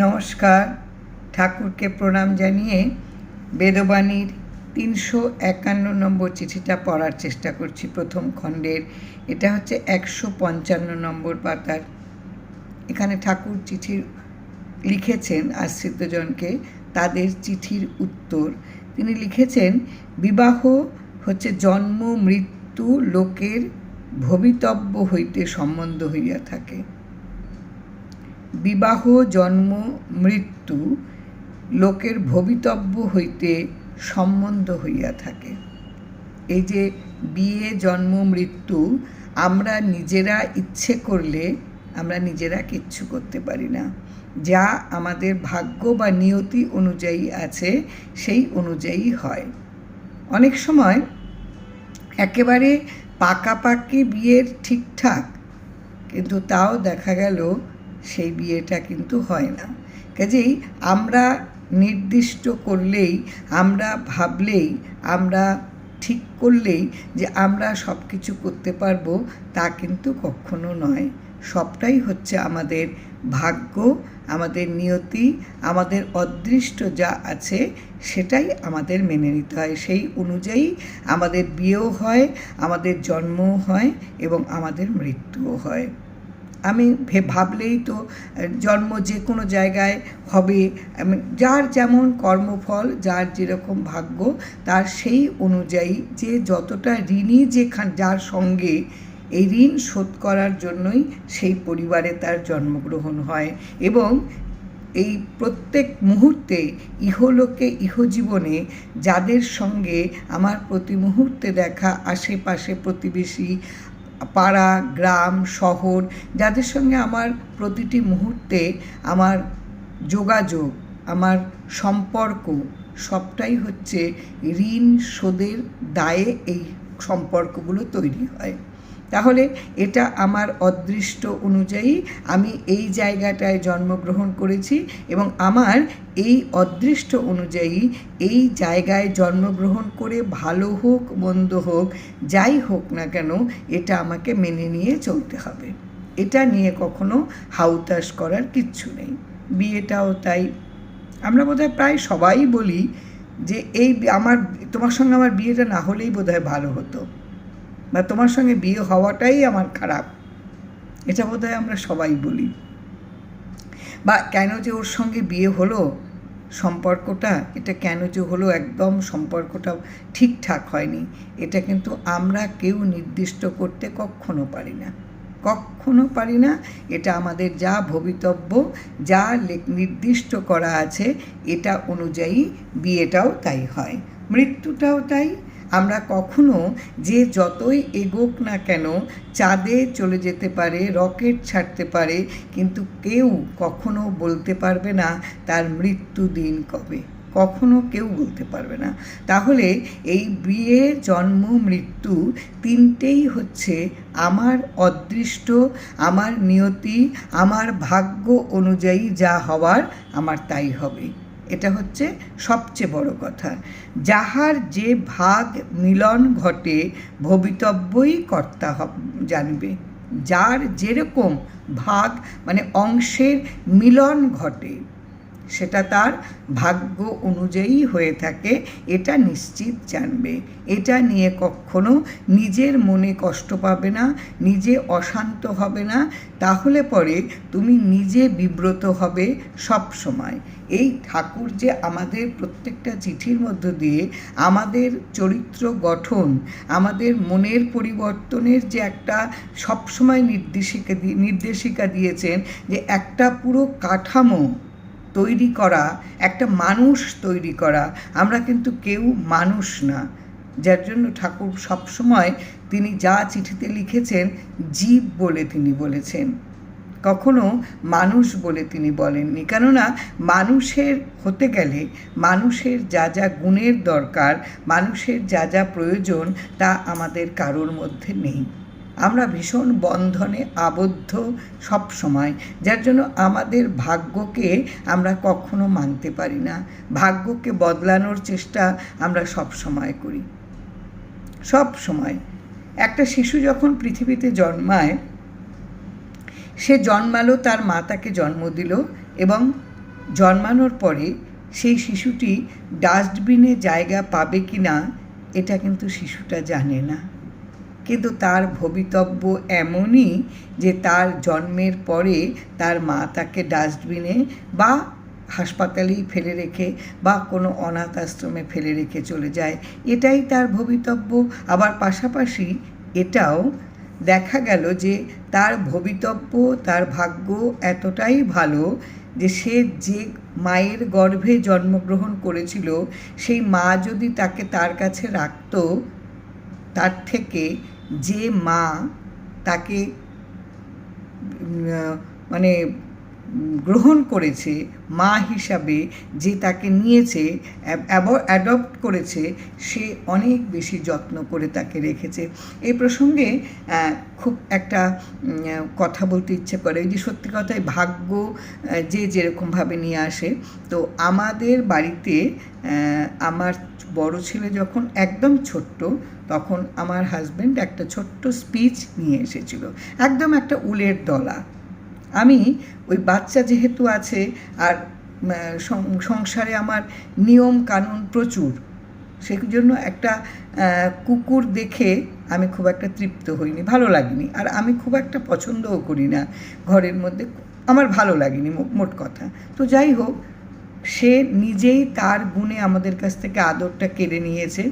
নমস্কার। ঠাকুরকে প্রণাম জানিয়ে বেদবাণীর তিনশো একান্ন নম্বর চিঠিটা পড়ার চেষ্টা করছি প্রথম খণ্ডের। এটা হচ্ছে একশো পঞ্চান্ন নম্বর পাতার। এখানে ঠাকুর চিঠি লিখেছেন আশ্রিতজনকে, তাদের চিঠির উত্তর। তিনি লিখেছেন, বিবাহ হচ্ছে জন্ম, মৃত্যু, লোকের ভবিতব্য হইতে সম্বন্ধ হইয়া থাকে। বিবাহ, জন্ম, মৃত্যু লোকের ভবিতব্য হইতে সম্বন্ধ হইয়া থাকে। এই যে বিয়ে, জন্ম, মৃত্যু আমরা নিজেরা ইচ্ছে করলে আমরা নিজেরা কিচ্ছু করতে পারি না। যা আমাদের ভাগ্য বা নিয়তি অনুযায়ী আছে, সেই অনুযায়ী হয়। অনেক সময় একেবারে পাকাপাকি বিয়ের ঠিকঠাক, কিন্তু তাও দেখা গেল সেই বিয়েটা কিন্তু হয় না। কাজেই আমরা নির্দিষ্ট করলেই, আমরা ভাবলেই, আমরা ঠিক করলেই যে আমরা সব কিছু করতে পারব, তা কিন্তু কখনো নয়। সবটাই হচ্ছে আমাদের ভাগ্য, আমাদের নিয়তি, আমাদের অদৃষ্ট যা আছে, সেটাই আমাদের মেনে নিতে হয়। সেই অনুযায়ী আমাদের বিয়েও হয়, আমাদের জন্মও হয় এবং আমাদের মৃত্যুও হয়। আমি ভাবলেই তো জন্ম যে কোনো জায়গায় হবে। যার যেমন কর্মফল, যার যেরকম ভাগ্য, তার সেই অনুযায়ী যে যতটা ঋণী যেখান, যার সঙ্গে এই ঋণ শোধ করার জন্যই সেই পরিবারে তার জন্মগ্রহণ হয়। এবং এই প্রত্যেক মুহূর্তে ইহলোকে, ইহজীবনে যাদের সঙ্গে আমার প্রতি মুহূর্তে দেখা, আশেপাশে প্রতিবেশী পাড়া, গ্রাম, শহর, যাদের সঙ্গে আমার প্রতিটি মুহূর্তে আমার যোগাযোগ, আমার সম্পর্ক, সবটাই হচ্ছে ঋণ শোধের দায়ে এই সম্পর্কগুলো তৈরি হয়। তাহলে এটা আমার অদৃষ্ট অনুযায়ী আমি এই জায়গাটায় জন্মগ্রহণ করেছি এবং আমার এই অদৃষ্ট অনুযায়ী এই জায়গায় জন্মগ্রহণ করে ভালো হোক, মন্দ হোক, যাই হোক না কেন, এটা আমাকে মেনে নিয়ে চলতে হবে। এটা নিয়ে কখনো হাউতাস করার কিচ্ছু নেই। বিয়েটাও তাই। আমরা বোধহয় প্রায় সবাই বলি যে, এই আমার, তোমার সঙ্গে আমার বিয়েটা না হলেই বোধহয় ভালো হতো। বা তোমার সঙ্গে বিয়ে হওয়াটাই আমার খারাপ। এটা বোধ আমরা সবাই বলি। বা কেন যে ওর সঙ্গে বিয়ে হলো, সম্পর্কটা, এটা কেন যে হলো একদম সম্পর্কটা ঠিকঠাক হয়নি, এটা কিন্তু আমরা কেউ নির্দিষ্ট করতে কখনো পারি না। কখনো পারি না, এটা আমাদের যা ভবিতব্য, যা নির্দিষ্ট করা আছে, এটা অনুযায়ী বিয়েটাও তাই হয়। মৃত্যুটাও তাই আমরা কখনো যে যতই এগোক না কেন চাঁদে চলে যেতে পারে, রকেট ছাড়তে পারে, কিন্তু কেউ কখনো বলতে পারবে না তার মৃত্যু দিন কবে। কখনো কেউ বলতে পারবে না। তাহলে এই বিয়ে, জন্ম, মৃত্যু তিনটেই হচ্ছে আমার অদৃষ্ট, আমার নিয়তি, আমার ভাগ্য অনুযায়ী যা হওয়ার, আমার তাই হবে। এটা হচ্ছে সবচেয়ে বড় কথা। যাহার যে ভাগ মিলন ঘটে, ভবিতব্যই কর্তা জানবে। যার যেরকম ভাগ মানে অংশের মিলন ঘটে সেটা তার ভাগ্য অনুযায়ী হয়ে থাকে, এটা নিশ্চিত জানবে। এটা নিয়ে কখনো নিজের মনে কষ্ট পাবে না, নিজে অশান্ত হবে না, তাহলে পরে তুমি নিজে বিব্রত হবে সব সময়। এই ঠাকুর যে আমাদের প্রত্যেকটা চিঠির মধ্য দিয়ে আমাদের চরিত্র গঠন, আমাদের মনের পরিবর্তনের যে একটা সবসময় নির্দেশিকা নির্দেশিকা দিয়েছেন যে একটা পুরো কাঠামো তৈরি করা, একটা মানুষ তৈরি করা, আমরা কিন্তু কেউ মানুষ না। যার জন্য ঠাকুর সবসময় তিনি যা চিঠিতে লিখেছেন, জীব বলে তিনি বলেছেন। কখনো মানুষ বলে তিনি বলেননি। কেননা, মানুষের হতে গেলে, মানুষের যা যা গুণের দরকার, মানুষের যা যা প্রয়োজন, তা আমাদের কারোর মধ্যে নেই। আমরা ভীষণ বন্ধনে আবদ্ধ সব সময়, যার জন্য আমাদের ভাগ্যকে আমরা কখনো মানতে পারি না। ভাগ্যকে বদলানোর চেষ্টা আমরা সব সময় করি। সব সময়। একটা শিশু যখন পৃথিবীতে জন্মায়, সে জন্মালো, তার মা তাকে জন্ম দিল এবং জন্মানোর পরে সেই শিশুটি ডাস্টবিনে জায়গা পাবে কি না এটা কিন্তু শিশুটা জানে না। কিন্তু তার ভবিতব্য এমনই যে তার জন্মের পরে তার মা তাকে ডাস্টবিনে বা হাসপাতালেই ফেলে রেখে বা কোনো অনাথ আশ্রমে ফেলে রেখে চলে যায়। এটাই তার ভবিতব্য। আবার পাশাপাশি এটাও দেখা গেল যে তার ভবিতব্য, তার ভাগ্য এতটাই ভালো যে সে যে মায়ের গর্ভে জন্মগ্রহণ করেছিল, সেই মা যদি তাকে তার কাছে রাখত, তার থেকে যে মা তাকে উম, মানে উম, গ্রহণ করেছে মা হিসাবে যে তাকে নিয়েছে অ্যাডপ্ট করেছে, সে অনেক বেশি যত্ন করে তাকে রেখেছে। এই প্রসঙ্গে খুব একটা কথা বলতে ইচ্ছে করে। যে সত্যি কথায় ভাগ্য যে যেরকমভাবে নিয়ে আসে, তো আমাদের বাড়িতে আমার বড় ছেলে যখন একদম ছোট্ট, তখন আমার হাজব্যান্ড একটা ছোট্ট স্পিচ নিয়ে এসেছিল। একদম একটা উলের দলা। আমি ওই বাচ্চা যেহেতু আছে আর সংসারে আমার নিয়ম কানুন প্রচুর সেই জন্য একটা কুকুর দেখে আমি খুব একটা তৃপ্ত হইনি, ভালো লাগেনি। আর আমি খুব একটা পছন্দও করি না ঘরের মধ্যে, আমার ভালো লাগেনি মোট কথা। তো যাই হোক, সে নিজেই তার গুণে আমাদের কাছ থেকে আদরটা কেড়ে নিয়েছে।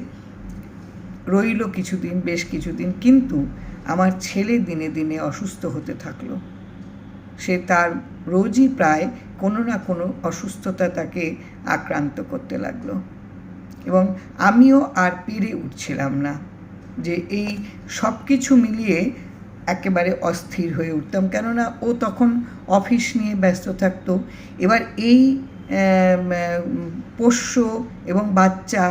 রইল কিছুদিন, বেশ কিছুদিন, কিন্তু আমার ছেলে দিনে দিনে অসুস্থ হতে থাকল। সে তার রোজই প্রায় কোনো না কোনো অসুস্থতা তাকে আক্রান্ত করতে লাগল। এবং আমিও আর পেরে উঠছিলাম না যে এই সব কিছু মিলিয়ে একেবারে অস্থির হয়ে উঠতাম। কেননা ও তখন অফিস নিয়ে ব্যস্ত থাকতো। এবার এই পোষ্য এবং বাচ্চা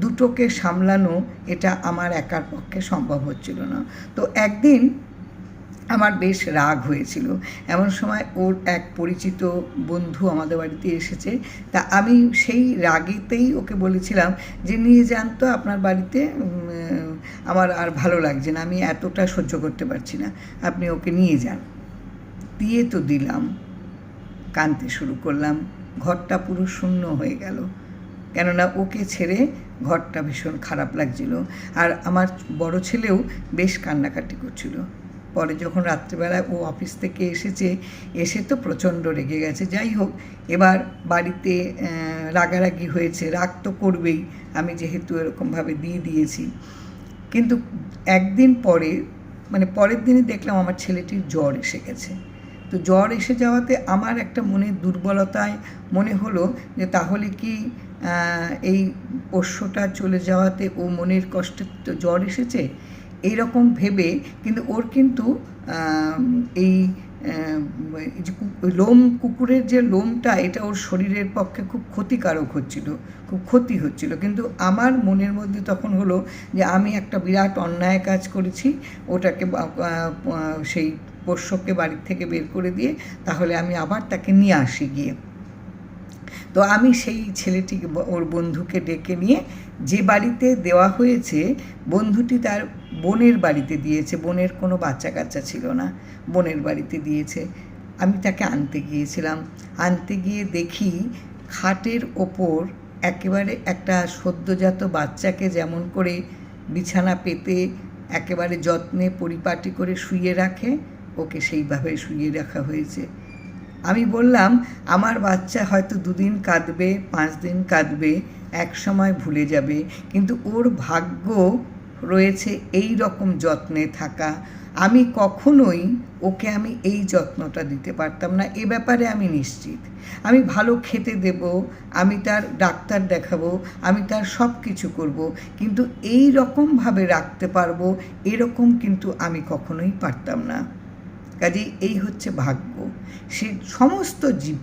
দুটোকে সামলানো এটা আমার একার পক্ষে সম্ভব হচ্ছিল না। তো একদিন আমার বেশ রাগ হয়েছিল। এমন সময় ওর এক পরিচিত বন্ধু আমাদের বাড়িতে এসেছে। তা আমি সেই রাগেতেই ওকে বলেছিলাম যে, নিয়ে যান তো আপনার বাড়িতে আমার আর ভালো লাগছে না, আমি এতটা সহ্য করতে পারছি না, আপনি ওকে নিয়ে যান। দিয়ে তো দিলাম। কাঁদতে শুরু করলাম। ঘরটা পুরো শূন্য হয়ে গেল। কেননা ওকে ছেড়ে ঘরটা ভীষণ খারাপ লাগছিল। আর আমার বড় ছেলেও বেশ কান্নাকাটি করছিল। পরে যখন রাত্রিবেলায় ও অফিস থেকে এসেছে, এসে তো প্রচণ্ড রেগে গেছে। যাই হোক, এবার বাড়িতে রাগারাগি হয়েছে। রাগ তো করবেই, আমি যেহেতু এরকমভাবে দিয়ে দিয়েছি। কিন্তু একদিন পরে মানে পরের দিনে দেখলাম আমার ছেলেটির জ্বর এসে গেছে। তো জ্বর এসে যাওয়াতে আমার একটা মনের দুর্বলতায় মনে হলো যে, তাহলে কি এই পোষ্যটা চলে যাওয়াতে ও মনের কষ্টে জ্বর এসেছে? এইরকম ভেবে কিন্তু ওর কিন্তু এই যে লোম, কুকুরের যে লোমটা, এটা ওর শরীরের পক্ষে খুব ক্ষতিকারক হচ্ছিল, খুব ক্ষতি হচ্ছিল। কিন্তু আমার মনের মধ্যে তখন হলো যে আমি একটা বিরাট অন্যায় কাজ করেছি, ওটাকে সেই পোষ্যকে বাড়ির থেকে বের করে দিয়ে তাহলে আমি আবার তাকে নিয়ে আসি গিয়ে। তো আমি সেই ছেলেটিকে ব- ওর বন্ধুকে ডেকে নিয়ে যে বাড়িতে দেওয়া হয়েছে, বন্ধুটি তার বোনের বাড়িতে দিয়েছে। বোনের কোনো বাচ্চা কাচ্চা ছিল না, বোনের বাড়িতে দিয়েছে। আমি তাকে আনতে গিয়েছিলাম। আনতে গিয়ে দেখি খাটের ওপর একেবারে একটা সদ্যজাত বাচ্চাকে যেমন করে বিছানা পেতে একেবারে যত্নে পরিপাটি করে শুইয়ে রাখে, ওকে সেইভাবে শুইয়ে রাখা হয়েছে। আমি বললাম, আমার বাচ্চা হয়তো দুদিন কাঁদবে পাঁচ দিন কাঁদবে, এক সময় ভুলে যাবে, কিন্তু ওর ভাগ্য রয়েছে এই রকম যত্নে থাকা। আমি কখনোই ওকে আমি এই যত্নটা দিতে পারতাম না, এ ব্যাপারে আমি নিশ্চিত। আমি ভালো খেতে দেব, আমি তার ডাক্তার দেখাবো, আমি তার সব কিছু করব, কিন্তু এই রকমভাবে রাখতে পারব, এরকম কিন্তু আমি কখনোই পারতাম না। কাজেই এই হচ্ছে ভাগ্য। সে সমস্ত জীব,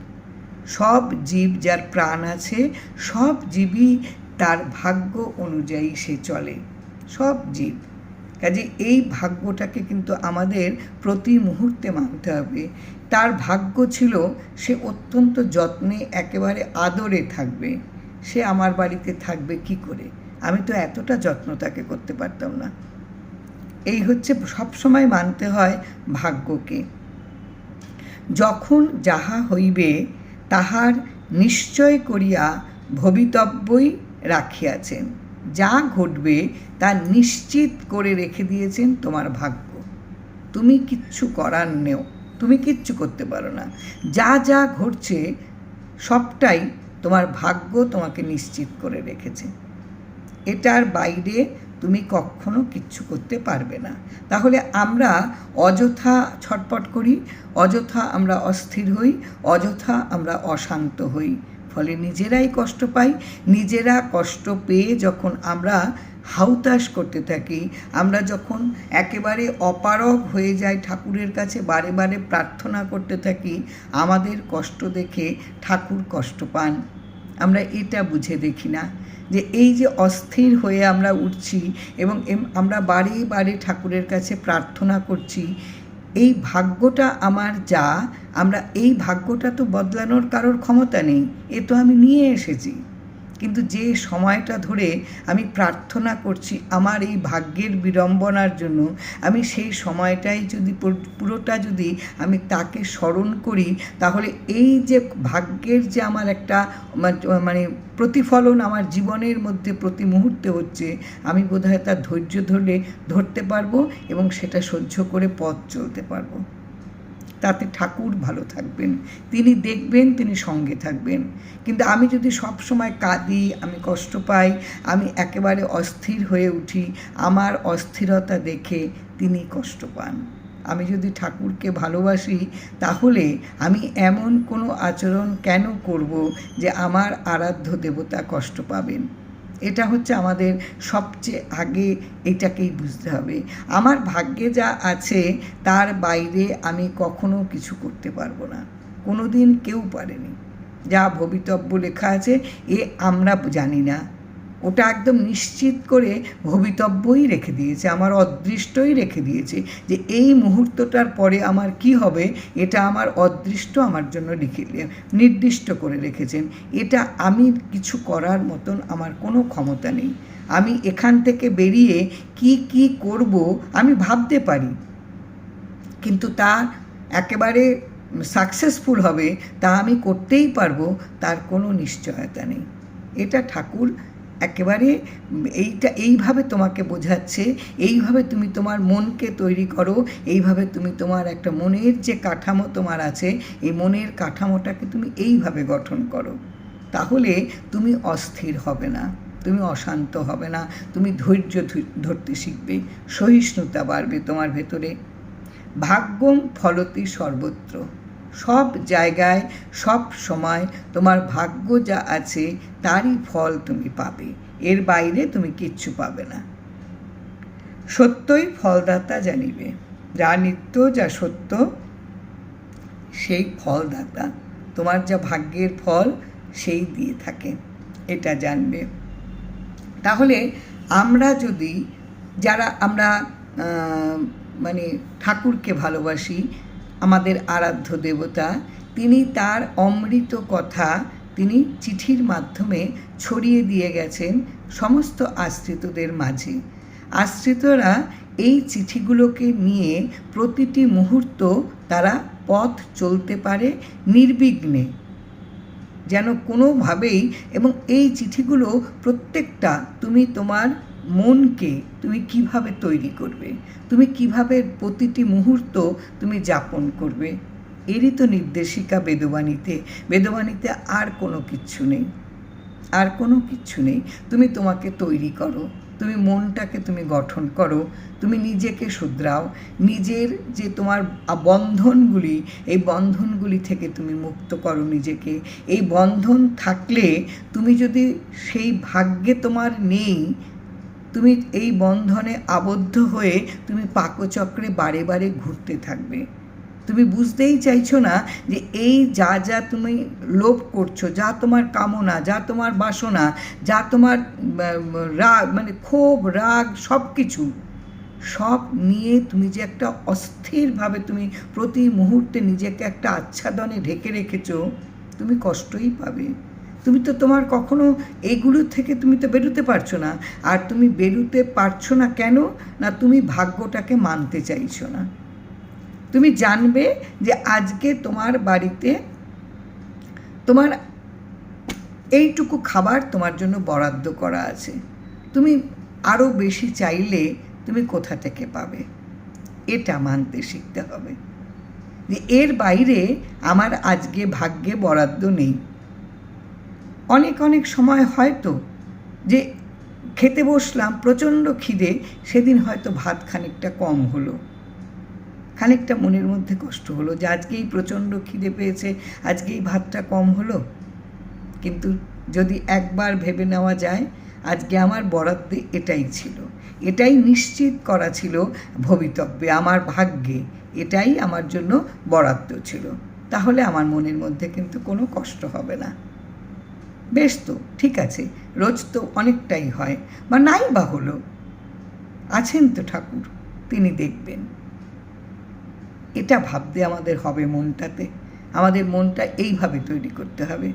সব জীব যার প্রাণ আছে, সব জীবই তার ভাগ্য অনুযায়ী সে চলে। সব জীব। কাজে এই ভাগ্যটাকে কিন্তু আমাদের প্রতি মুহূর্তে মানতে হবে। তার ভাগ্য ছিল সে অত্যন্ত যত্নে একেবারে আদরে থাকবে। সে আমার বাড়িতে থাকবে কি করে? আমি তো এতটা যত্ন তাকে করতে পারতাম না। এই হচ্ছে সবসময় মানতে হয় ভাগ্যকে। যখন যাহা হইবে, তাহার নিশ্চয় করিয়া ভবিতব্যই রাখিয়াছেন। যা ঘটবে, তা নিশ্চিত করে রেখে দিয়েছেন তোমার ভাগ্য। তুমি কিচ্ছু করার নেও, তুমি কিচ্ছু করতে পারো না। যা যা ঘটছে, সবটাই তোমার ভাগ্য তোমাকে নিশ্চিত করে রেখেছে। এটার বাইরে তুমি কখনো কিচ্ছু করতে পারবে না। তাহলে আমরা অযথা ছটপট করি, অযথা আমরা অস্থির হই, অযথা আমরা অশান্ত হই। ফলে নিজেরাই কষ্ট পাই, নিজেরা কষ্ট পেয়ে যখন আমরা হাউতাস করতে থাকি, আমরা যখন একেবারে অপারগ হয়ে যাই ঠাকুরের কাছে, বারে বারে প্রার্থনা করতে থাকি, আমাদের কষ্ট দেখে ঠাকুর কষ্ট পান। আমরা এটা বুঝে দেখি না যে এই যে অস্থির হয়ে আমরা উঠছি এবং আমরা বারে বারে ঠাকুরের কাছে প্রার্থনা করছি, এই ভাগ্যটা আমার যা, আমরা এই ভাগ্যটা তো বদলানোর কারোর ক্ষমতা নেই, এ তো আমি নিয়ে এসেছি। কিন্তু যে সময়টা ধরে আমি প্রার্থনা করছি আমার এই ভাগ্যের বিড়ম্বনার জন্য, আমি সেই সময়টাই যদি পুরোটা যদি আমি তাকে স্মরণ করি, তাহলে এই যে ভাগ্যের যে আমার একটা মানে প্রতিফলন আমার জীবনের মধ্যে প্রতি মুহূর্তে হচ্ছে, আমি বোধহয় তার ধৈর্য ধরলে, ধরতে পারব এবং সেটা সহ্য করে পথ চলতে পারব। তাতে ঠাকুর ভালো থাকবেন, তিনি দেখবেন, তিনি সঙ্গে থাকবেন। কিন্তু আমি যদি সব সময় কাঁদি, আমি কষ্ট পাই, আমি একেবারে অস্থির হয়ে উঠি, আমার অস্থিরতা দেখে তিনি কষ্ট পান। আমি যদি ঠাকুরকে ভালোবাসি, তাহলে আমি এমন কোনো আচরণ কেন করব যে আমার আরাধ্য দেবতা কষ্ট পাবেন? এটা হচ্ছে আমাদের সবচেয়ে আগে এটাকেই বুঝতে হবে। আমার ভাগ্যে যা আছে, তার বাইরে আমি কখনো কিছু করতে পারব না। কোনো দিন কেউ পারেনি। যা ভবিতব্য লেখা আছে, এ আমরা জানি না। ওটা একদম নিশ্চিত করে ভবিতব্যই রেখে দিয়েছে, আমার অদৃষ্টই রেখে দিয়েছে যে এই মুহূর্তটার পরে আমার কি হবে, এটা আমার অদৃষ্ট আমার জন্য লিখে নির্দিষ্ট করে রেখেছেন। এটা আমি কিছু করার মতন আমার কোনো ক্ষমতা নেই। আমি এখান থেকে বেরিয়ে কি কি করব আমি ভাবতে পারি। কিন্তু তা একেবারে সাকসেসফুল হবে তা আমি করতেই পারব, তার কোনো নিশ্চয়তা নেই। এটা ঠাকুর একেবারে এইটা, এইভাবে তোমাকে বোঝাচ্ছে, এইভাবে তুমি তোমার মনকে তৈরি করো, এইভাবে তুমি তোমার একটা মনের যে কাঠামো তোমার আছে, এই মনের কাঠামোটাকে তুমি এইভাবে গঠন করো। তাহলে তুমি অস্থির হবে না, তুমি অশান্ত হবে না, তুমি ধৈর্য ধরতে শিখবে, সহিষ্ণুতা বাড়বে তোমার ভেতরে। ভাগ্যম ফলতি সর্বত্র। সব জায়গায়, সব সময় তোমার ভাগ্য যা আছে তারই ফল তুমি পাবে। এর বাইরে তুমি কিচ্ছু পাবে না। সত্যই ফলদাতা জানিবে। যা নিত্য, যা সত্য, সেই ফলদাতা। তোমার যা ভাগ্যের ফল, সেই দিয়ে থাকে। এটা জানবে। তাহলে আমরা যদি, যারা আমরা মানে ঠাকুরকে ভালোবাসি আমাদের আরাধ্য দেবতা, তিনি তার অমৃত কথা তিনি চিঠির মাধ্যমে ছড়িয়ে দিয়ে গেছেন সমস্ত আশ্রিতদের মাঝে। আশ্রিতরা এই চিঠিগুলোকে নিয়ে প্রতিটি মুহূর্ত তারা পথ চলতে পারে নির্বিঘ্নে। যেন কোনোভাবেই এবং এই চিঠিগুলো প্রত্যেকটা তুমি তোমার মনকে তুমি কীভাবে তৈরি করবে? তুমি কীভাবে প্রতিটি মুহূর্ত তুমি যাপন করবে? এরই তো নির্দেশিকা বেদবাণীতে। বেদবাণীতে আর কোনো কিচ্ছু নেই। আর কোনো কিচ্ছু নেই। তুমি তোমাকে তৈরি করো। তুমি মনটাকে তুমি গঠন করো। তুমি নিজেকে শুধরাও। নিজের যে তোমার বন্ধনগুলি, এই বন্ধনগুলি থেকে তুমি মুক্ত করো নিজেকে। এই বন্ধন থাকলে তুমি যদি সেই ভাগ্যে তোমার নেই তুমি এই বন্ধনে আবদ্ধ হয়ে তুমি পাকচক্রে বারে বারে ঘুরতে থাকবে। তুমি বুঝতেই চাইছো না যে এই যা যা তুমি লোভ করছ, যা তোমার কামনা, যা তোমার বাসনা, যা তোমার রাগ মানে ক্ষোভ, রাগ সব কিছু সব নিয়ে তুমি যে একটা অস্থিরভাবে তুমি প্রতি মুহূর্তে নিজেকে একটা আচ্ছাদনে ঢেকে রেখেছো, তুমি কষ্টই পাবে। তুমি তো তোমার কখনো এগুলো থেকে তুমি তো বেরোতে পারছ না। আর তুমি বেরোতে পারছ না কেন? না তুমি ভাগ্যটাকে মানতে চাইছো না। তুমি জানবে যে আজকে তোমার বাড়িতে তোমার এইটুকু খাবার তোমার জন্য বরাদ্দ করা আছে। তুমি আরও বেশি চাইলে তুমি কোথা থেকে পাবে? এটা মানতে শিখতে হবে। যে এর বাইরে আমার আজকে ভাগ্যে বরাদ্দ নেই। অনেক অনেক সময় হয়তো যে খেতে বসলাম, প্রচণ্ড খিদে, সেদিন হয়তো ভাত খানিকটা কম হলো। খানিকটা মনের মধ্যে কষ্ট হলো যে আজকেই প্রচণ্ড খিদে পেয়েছে, আজকেই ভাতটা কম হলো। কিন্তু যদি একবার ভেবে নেওয়া যায়, আজকে আমার বরাদ্দে এটাই ছিল। এটাই নিশ্চিত করা ছিল ভবিতব্যে, আমার ভাগ্যে এটাই আমার জন্য বরাদ্দ ছিল। তাহলে আমার মনের মধ্যে কিন্তু কোনো কষ্ট হবে না। বেশ তো, ঠিক আছে, রোজ তো অনেকটাই হয়। বা নাই বা হলো। আছেন তো ঠাকুর, তিনি দেখবেন। এটা ভাবতে আমাদের হবে মনটাতে। আমাদের মনটা এইভাবে তৈরি করতে হবে।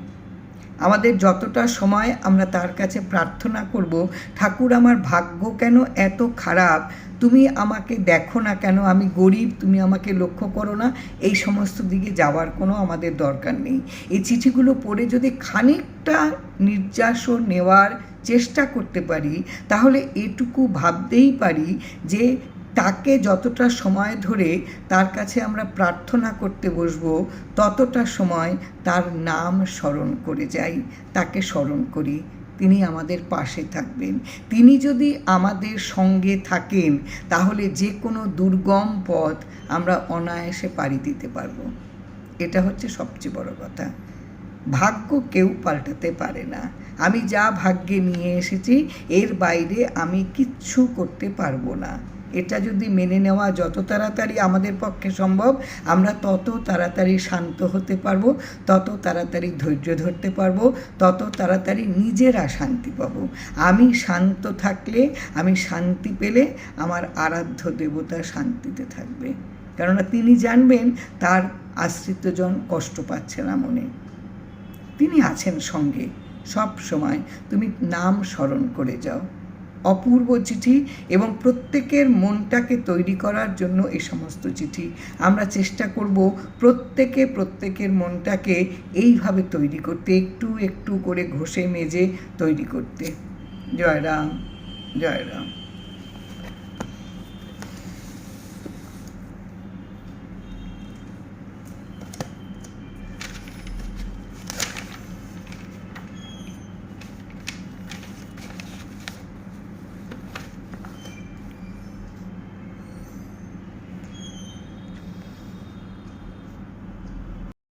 আমাদের যতটা সময় আমরা তার কাছে প্রার্থনা করব, ঠাকুর আমার ভাগ্য কেন এত খারাপ? তুমি আমাকে দেখো না কেন? আমি গরিব, তুমি আমাকে লক্ষ্য করো না? এই সমস্ত দিকে যাওয়ার কোনো আমাদের দরকার নেই। এই চিঠিগুলো পড়ে যদি খানিকটা নির্যাস নেওয়ার চেষ্টা করতে পারি, তাহলে এটুকু ভাবতেই পারি যে তাকে যতটা সময় ধরে তার কাছে আমরা প্রার্থনা করতে বসবো, ততটা সময় তার নাম স্মরণ করে যাই, তাকে স্মরণ করি। তিনি আমাদের পাশে থাকবেন। তিনি যদি আমাদের সঙ্গে থাকেন, তাহলে যে কোনো দুর্গম পথ আমরা অনায়াসে পাড়ি দিতে পারব। এটা হচ্ছে সবচেয়ে বড় কথা। ভাগ্য কেউ পাল্টাতে পারে না। আমি যা ভাগ্যে নিয়ে এসেছি, এর বাইরে আমি কিচ্ছু করতে পারব না। এটা যদি মেনে নেওয়া যত তাড়াতাড়ি আমাদের পক্ষে সম্ভব, আমরা তত তাড়াতাড়ি শান্ত হতে পারব, তত তাড়াতাড়ি ধৈর্য ধরতে পারব, তত তাড়াতাড়ি নিজেরা শান্তি পাবো। আমি শান্ত থাকলে, আমি শান্তি পেলে আমার আরাধ্য দেবতা শান্তিতে থাকবে। কেননা তিনি জানবেন তার আশ্রিতজন কষ্ট পাচ্ছে না মনে। তিনি আছেন সঙ্গে সব সময় তুমি নাম স্মরণ করে যাও। অপূর্ব চিঠি এবং প্রত্যেকের মনটাকে তৈরি করার জন্য এই সমস্ত চিঠি। আমরা চেষ্টা করব প্রত্যেকে প্রত্যেকের মনটাকে এইভাবে তৈরি করতে, একটু একটু করে ঘষে মেজে তৈরি করতে। জয় রাম জয় রাম।